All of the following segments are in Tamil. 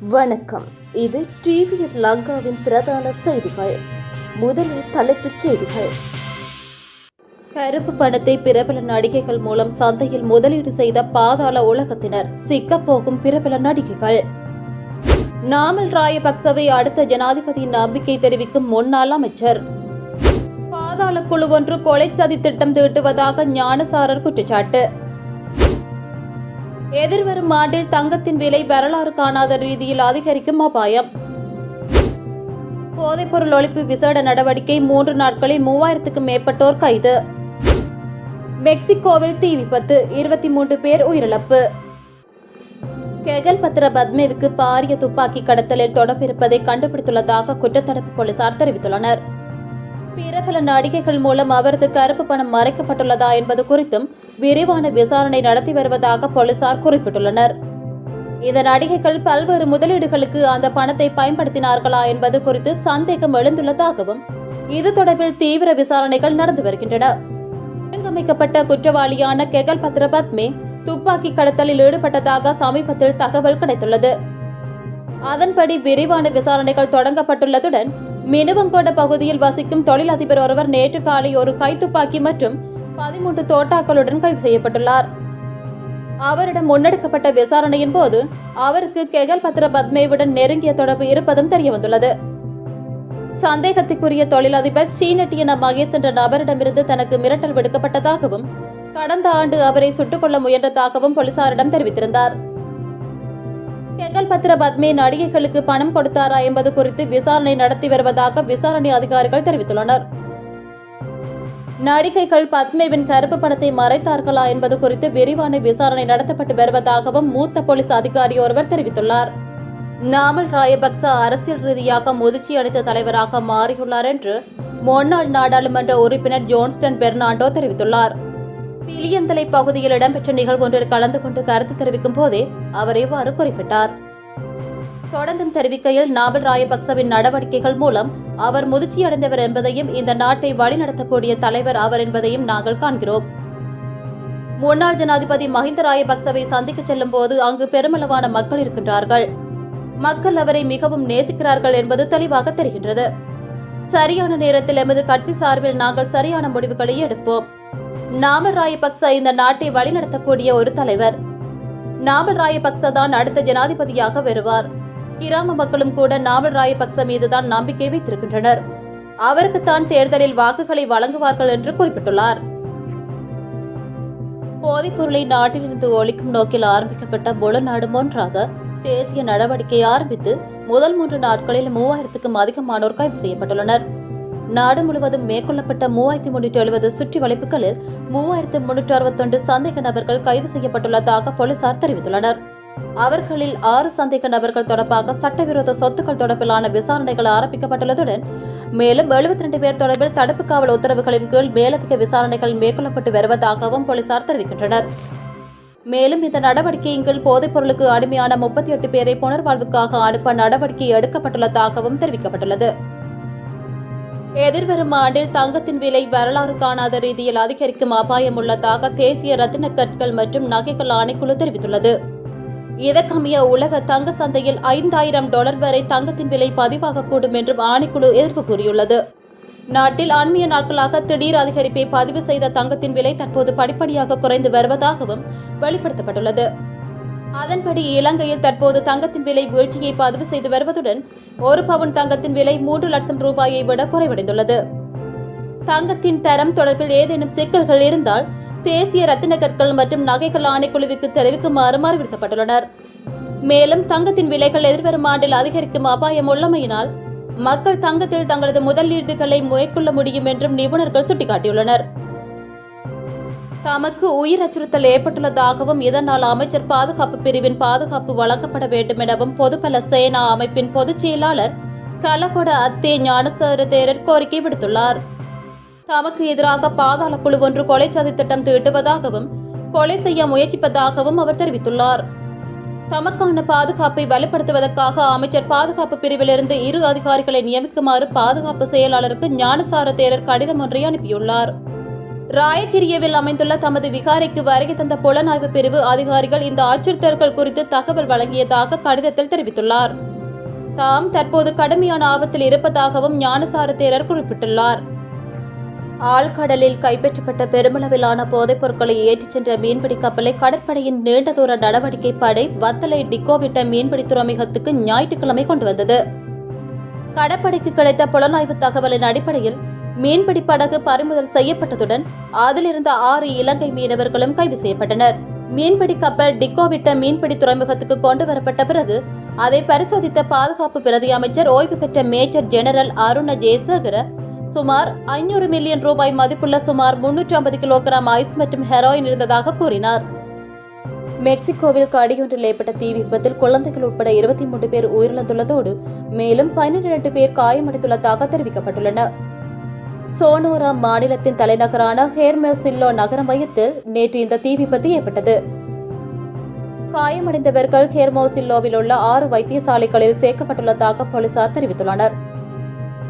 வணக்கம். இது டிவிஎன் லங்காவின் பிரதான செய்திகள். முதலில் தலைப்புச் செய்திகள். கருப்பு பணத்தை பிரபல நடிகைகள் மூலம் சந்தையில் முதலீடு செய்த பாதாள உலகத்தினர் சிக்கப்போகும் பிரபல நடிகைகள். நாமல் ராயபக்சவை அடுத்த ஜனாதிபதியின் நம்பிக்கை தெரிவிக்கும் முன்னாள் அமைச்சர். பாதாள குழு ஒன்று கொலை சதி திட்டம் தீட்டுவதாக ஞானசாரர் குற்றச்சாட்டு. எதிர்வரும் ஆண்டில் தங்கத்தின் விலை வரலாறு காணாத ரீதியில் அதிகரிக்கும் அபாயம். போதைப்பொருள் ஒழிப்பு விசேட நடவடிக்கை மூன்று நாட்களில் மூவாயிரத்துக்கும் மேற்பட்டோர் கைது. மெக்சிகோவில் தீ விபத்து இருபத்தி மூன்று பேர் உயிரிழப்பு. கெகல் பத்ர பத்மேவுக்கு பாரிய துப்பாக்கி கடத்தலில் தொடர்பிருப்பதை கண்டுபிடித்துள்ளதாக குற்றத்தடுப்பு போலீசார் தெரிவித்துள்ளனர். பிற பல நடிகைகள் மூலம் அவரது கருப்பு பணம் மறைக்கப்பட்டுள்ளதா என்பது குறித்தும் விரிவான விசாரணை நடத்தி வருவதாக போலீசார் குறிப்பிட்டுள்ளனர். இந்த நடிகைகள் பல்வேறு முதலீடுகளுக்கு அந்த பணத்தை பயன்படுத்தினார்களா என்பது குறித்து சந்தேகம் எழுந்துள்ளதாகவும் இது தொடர்பில் தீவிர விசாரணைகள் நடந்து வருகின்றன. ஒழுங்கமைக்கப்பட்ட குற்றவாளியான கெகல் பத்ர பத்மே துப்பாக்கி கடத்தலில் ஈடுபட்டதாக சமீபத்தில் தகவல் கிடைத்துள்ளது. அதன்படி விரிவான விசாரணைகள் தொடங்கப்பட்டுள்ளதுடன் மினுவங்கோட பகுதியில் வசிக்கும் தொழிலதிபர் ஒருவர் நேற்று காலை ஒரு கைத்துப்பாக்கி மற்றும் பதிமூன்று தோட்டாக்களுடன் கைது செய்யப்பட்டுள்ளார். அவரிடம் முன்னெடுக்கப்பட்ட விசாரணையின் போது அவருக்கு கெகல் பத்ர பத்மேவுடன் நெருங்கிய தொடர்பு இருப்பதும் தெரியவந்துள்ளது. சந்தேகத்துக்குரிய தொழிலதிபர் ஸ்ரீநட்டி என மகேஷ் என்ற நபரிடமிருந்து தனக்கு மிரட்டல் விடுக்கப்பட்டதாகவும் கடந்த ஆண்டு அவரை சுட்டுக் கொள்ள முயன்றதாகவும் போலீசாரிடம் தெரிவித்திருந்தார். கெகல் பத்ர பத்மே நடிகைகளுக்கு பணம் கொடுத்தாரா என்பது குறித்து விசாரணை நடத்தி வருவதாக விசாரணை அதிகாரிகள் தெரிவித்துள்ளனர். நடிகைகள் பத்மேவின் கருப்பு பணத்தை மறைத்தார்களா என்பது குறித்து விரிவான விசாரணை நடத்தப்பட்டு வருவதாகவும் மூத்த போலீஸ் அதிகாரி ஒருவர் தெரிவித்துள்ளார். நாமல் ராயபக்ச அரசியல் ரீதியாக முதிர்ச்சி அடைந்த தலைவராக மாறியுள்ளார் என்று முன்னாள் நாடாளுமன்ற உறுப்பினர் ஜோன்ஸ்டன் பெர்னாண்டோ தெரிவித்துள்ளார். பிலியந்தலை பகுதியில் இடம்பெற்ற நிகழ்வொன்றில் கலந்து கொண்டு கருத்து தெரிவிக்கும் போதே அவர் இவ்வாறு குறிப்பிட்டார். தொடர்ந்தும் தெரிவிக்கையில் நாவல் ராயபக்சவின் நடவடிக்கைகள் மூலம் அவர் முதிர்ச்சியடைந்தவர் என்பதையும் இந்த நாட்டை வழிநடத்தக்கூடிய தலைவர் அவர் என்பதையும் நாங்கள் காண்கிறோம். முன்னாள் ஜனாதிபதி மஹிந்த ராயபக்சவை சந்திக்க செல்லும் போது அங்கு பெருமளவான மக்கள் இருக்கின்றார்கள். மக்கள் அவரை மிகவும் நேசிக்கிறார்கள் என்பது தெளிவாக தெரிகின்றது. சரியான நேரத்தில் எமது கட்சி சார்பில் நாங்கள் சரியான முடிவுகளை எடுப்போம். நாமல் ராயபக்ச இந்த நாட்டை வழிநடத்தக்கூடிய ஒரு தலைவர். நாமல் ராயபக்ச தான் அடுத்த ஜனாதிபதியாக வருவார். கிராம மக்களும் கூட நாமல் ராயபக்ச மீதுதான் நம்பிக்கை வைத்திருக்கின்றனர். அவருக்குத்தான் தேர்தலில் வாக்குகளை வழங்குவார்கள் என்று குறிப்பிட்டுள்ளார். போதைப்பொருளை நாட்டிலிருந்து ஒழிக்கும் நோக்கில் ஆரம்பிக்கப்பட்ட முழு நாடு ஒன்றாக தேசிய நடவடிக்கை ஆரம்பித்து முதல் மூன்று நாட்களில் மூவாயிரத்துக்கும் அதிகமானோர் கைது செய்யப்பட்டுள்ளனர். நாடு முழுவதும் மேற்கொள்ளப்பட்ட மூவாயிரத்தி முன்னூற்றி எழுபது சுற்றி வளைப்புகளில் மூவாயிரத்து முன்னூற்று அறுபத்தொன்று சந்தேக நபர்கள் கைது செய்யப்பட்டுள்ளதாக போலீசார் தெரிவித்துள்ளனர். அவர்களில் ஆறு சந்தேக நபர்கள் தொடர்பாக சட்டவிரோத சொத்துக்கள் தொடர்பிலான விசாரணைகள் ஆரம்பிக்கப்பட்டுள்ளதுடன் மேலும் எழுபத்தி ரெண்டு பேர் தொடர்பில் தடுப்பு காவல் உத்தரவுகளின் கீழ் மேலதிக விசாரணைகள் மேற்கொள்ளப்பட்டு வருவதாகவும் போலீசார் தெரிவிக்கின்றனர். மேலும் இந்த நடவடிக்கையின் கீழ் போதைப் பொருளுக்கு அடிமையான முப்பத்தி எட்டு பேரை புனர்வாழ்வுக்காக அனுப்ப நடவடிக்கை எடுக்கப்பட்டுள்ளதாகவும் தெரிவிக்கப்பட்டுள்ளது. எதிர்வரும் ஆண்டில் தங்கத்தின் விலை வரலாறு காணாத ரீதியில் அதிகரிக்கும் அபாயம் உள்ளதாக தேசிய ரத்தின கற்கள் மற்றும் நகைகள் ஆணைக்குழு தெரிவித்துள்ளது. இதற்கமைய உலக தங்க சந்தையில் ஐந்தாயிரம் டாலர் வரை தங்கத்தின் விலை பதிவாகக்கூடும் என்றும் ஆணைக்குழு எதிர்ப்பு கூறியுள்ளது. நாட்டில் அண்மைய நாட்களாக திடீர் அதிகரிப்பை பதிவு செய்த தங்கத்தின் விலை தற்போது படிப்படியாக குறைந்து வருவதாகவும் வெளிப்படுத்தப்பட்டுள்ளது. அதன்படி இலங்கையில் தற்போது தங்கத்தின் விலை வீழ்ச்சியை பதிவு செய்து வருவதுடன் ஒரு பவுன் தங்கத்தின் விலை மூன்று லட்சம் ரூபாயை விட குறைவடைந்துள்ளது. தங்கத்தின் தரம் தொடர்பில் ஏதேனும் சிக்கல்கள் இருந்தால் தேசிய ரத்தின கற்கள் மற்றும் நகைகள் ஆணைக்குழுவுக்கு தெரிவிக்குமாறு அறிவுறுத்தப்பட்டுள்ளனர். மேலும் தங்கத்தின் விலைகள் எதிர்வரும் ஆண்டில் அதிகரிக்கும் அபாயம் உள்ளமையினால் மக்கள் தங்கத்தில் தங்களது முதலீடுகளை மேற்கொள்ள முடியும் என்றும் நிபுணர்கள் சுட்டிக்காட்டியுள்ளனர். தமக்கு உயிர் அச்சுறுத்தல் ஏற்பட்டுள்ளதாகவும் இதனால் அமைச்சர் பாதுகாப்பு பிரிவின் பாதுகாப்பு வழங்கப்பட வேண்டும் எனவும் பொதுபல சேனா அமைப்பின் பொதுச் செயலாளர் கலகொட அத்தே ஞானசார தேரர் கோரிக்கை விடுத்துள்ளார். தமக்கு எதிராக பாதாள குழு ஒன்று கொலை சதி திட்டம் தீட்டுவதாகவும் கொலை செய்ய முயற்சிப்பதாகவும் அவர் தெரிவித்துள்ளார். தமக்கான பாதுகாப்பை வலுப்படுத்துவதற்காக அமைச்சர் பாதுகாப்பு பிரிவிலிருந்து இரு அதிகாரிகளை நியமிக்குமாறு பாதுகாப்பு செயலாளருக்கு ஞானசார தேரர் கடிதம் ஒன்றை அனுப்பியுள்ளார். ராயகிரியவில் அமைந்துள்ள தமது விகாரைக்கு வருகை தந்த புலனாய்வு பிரிவு அதிகாரிகள் இந்த அச்சுறுத்தல்கள் குறித்து தகவல் வழங்கியதாக கடிதத்தில் தெரிவித்துள்ளார். தாம் தற்போது கடுமையான ஆபத்தில் இருப்பதாகவும் ஞானசார தேரர் குறிப்பிட்டுள்ளார். ஆழ்கடலில் கைப்பற்றப்பட்ட பெருமளவிலான போதைப் பொருட்களை ஏற்றிச் சென்ற மீன்பிடி கப்பலை கடற்படையின் நீண்ட தூர நடவடிக்கை படை வத்தலை டிக்கோவிட்ட மீன்பிடி துறைமுகத்துக்கு ஞாயிற்றுக்கிழமை கொண்டு வந்தது. கடற்படைக்கு கிடைத்த புலனாய்வு தகவலின் அடிப்படையில் மீன்பிடி படகு பறிமுதல் செய்யப்பட்டதுடன் அதிலிருந்த ஆறு இலங்கை மீனவர்களும் கைது செய்யப்பட்டனர். மீன்பிடி கப்பல் டிக்கோவிட்ட மீன்பிடி துறைமுகத்துக்கு கொண்டு வரப்பட்ட பிறகு அதை பரிசோதித்த பாதுகாப்பு பிரதி அமைச்சர் ஓய்வு பெற்ற மேஜர் ஜெனரல் அருண ஜெயசேகர சுமார் ஐநூறு மில்லியன் ரூபாய் மதிப்புள்ள சுமார் முன்னூற்றி ஐம்பது கிலோகிராம் ஐஸ் மற்றும் ஹெரோயின் இருந்ததாக கூறினார். மெக்சிகோவில் கடியொன்றில் ஏற்பட்ட தீ விபத்தில் குழந்தைகள் உட்பட இருபத்தி மூன்று பேர் உயிரிழந்துள்ளதோடு மேலும் பன்னிரண்டு பேர் காயமடைந்துள்ளதாக தெரிவிக்கப்பட்டுள்ளனர் சோனோரா மாநிலத்தின் தலைநகரான ஹேர்மெசில்லோ நகர மையத்தில் நேற்று இந்த தீ விபத்து ஏற்பட்டது. காயமடைந்தவர்கள் ஹேர்மோசில்லோவில் உள்ள ஆறு வைத்தியசாலைகளில் சேர்க்கப்பட்டுள்ளதாக போலீசார் தெரிவித்துள்ளனர்.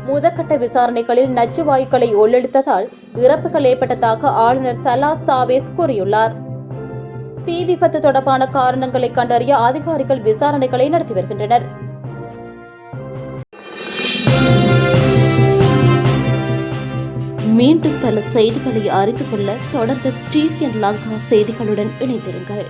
முதற்கட்ட விசாரணைகளில் நச்சு வாயுக்களை உள்ளிழுத்ததால் இறப்புகள் ஏற்பட்டதாக ஆளுநர் சலா சாவேஸ் கூறியுள்ளார். தீ விபத்து தொடர்பான காரணங்களை கண்டறிய அதிகாரிகள் விசாரணைகளை நடத்தி வருகின்றனர். மீண்டும் பல செய்திகளை அறிந்து கொள்ள தொடர்ந்து டிவிஎன் லங்கா செய்திகளுடன் இணைந்திருங்கள்.